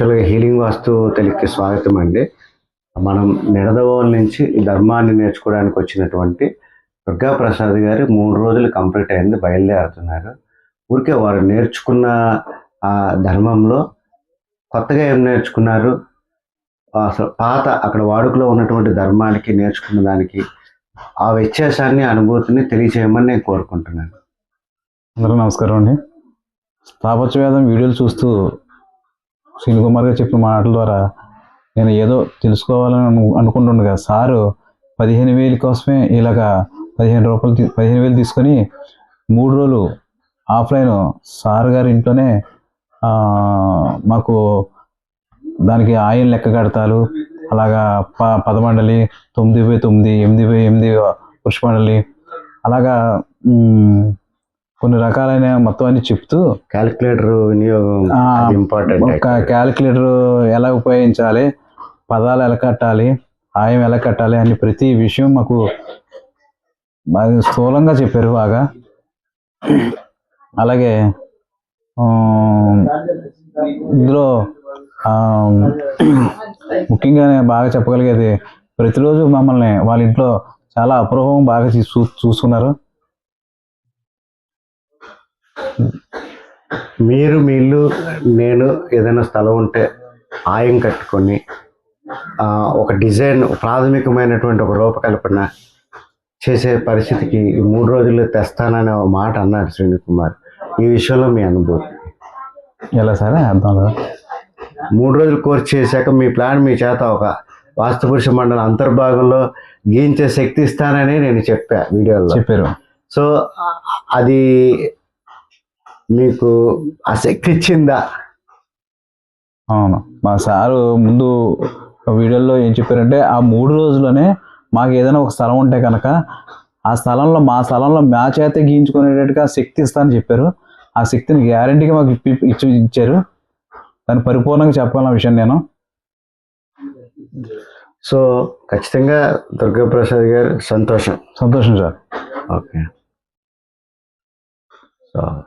యాక్చువల్గా హీలింగ్ వాస్తు తెలికి స్వాగతం అండి మనం నిడదవోల్ నుంచి ఈ ధర్మాన్ని నేర్చుకోవడానికి వచ్చినటువంటి దుర్గా ప్రసాద్ గారు మూడు రోజులు కంప్లీట్ అయింది బయలుదేరుతున్నారు. ఊరికే వారు నేర్చుకున్న ఆ ధర్మంలో కొత్తగా ఏం నేర్చుకున్నారు? అసలు పాత అక్కడ వాడుకలో ఉన్నటువంటి ధర్మానికి నేర్చుకున్న దానికి ఆ వ్యత్యాసాన్ని అనుభూతిని తెలియజేయమని నేను కోరుకుంటున్నాను. అందరూ నమస్కారం అండి. తాపత్రవేదం వీడియోలు చూస్తూ కుమార్ గారు చెప్పిన మాటల ద్వారా నేను ఏదో తెలుసుకోవాలని అనుకుంటుండగా సారు పదిహేను వేల కోసమే ఇలాగా పదిహేను రూపాయలు పదిహేను వేలు తీసుకొని మూడు రోజులు ఆఫ్లైన్ సార్ గారి ఇంట్లోనే మాకు దానికి ఆయన లెక్క కడతాలు అలాగా ప పదమండలి తొమ్మిది బై తొమ్మిది ఎనిమిది బై ఎనిమిది పుష్పమండలి అలాగా కొన్ని రకాలైన మొత్తం అన్ని చెప్తూ క్యాలిక్యులేటర్ వినియోగం ఇంపార్టెంట్ ఒక క్యాలిక్యులేటర్ ఎలా ఉపయోగించాలి పదాలు ఎలా కట్టాలి ఆయం ఎలా కట్టాలి అని ప్రతి విషయం మాకు స్థూలంగా చెప్పారు బాగా. అలాగే ఇందులో ముఖ్యంగా బాగా చెప్పగలిగేది ప్రతిరోజు మమ్మల్ని వాళ్ళ ఇంట్లో చాలా అపూర్వం బాగా చూ చూసుకున్నారు. మీరు మీ ఇల్లు నేను ఏదైనా స్థలం ఉంటే ఆయం కట్టుకొని ఒక డిజైన్ ప్రాథమికమైనటువంటి ఒక రూపకల్పన చేసే పరిస్థితికి ఈ మూడు రోజులు తెస్తాననే ఒక మాట అన్నాడు శ్రీని కుమార్ ఈ విషయంలో మీ అనుభూతి? ఎలా సరే? అర్థం మూడు రోజులు కోర్స్ చేశాక మీ ప్లాన్ మీ చేత ఒక వాస్తుపురుష మండలం అంతర్భాగంలో గీయించే శక్తి ఇస్తానని నేను చెప్పా వీడియోలో. చెప్పారు. సో అది మీకు ఆ శక్తి ఇచ్చిందా? అవును. మా సారు ముందు వీడియోలో ఏం చెప్పారంటే ఆ మూడు రోజుల్లోనే మాకు ఏదైనా ఒక స్థలం ఉంటే కనుక ఆ స్థలంలో మా స్థలంలో మా చేత గీయించుకునేటట్టుగా శక్తి ఇస్తానని చెప్పారు. ఆ శక్తిని గ్యారంటీగా మాకు ఇప్పి- ఇచ్చి ఇచ్చారు. దాన్ని పరిపూర్ణంగా చెప్పాలన్న విషయం నేను. సో ఖచ్చితంగా దుర్గాప్రసాద్ గారు సంతోషం. సంతోషం సార్. ఓకే. సో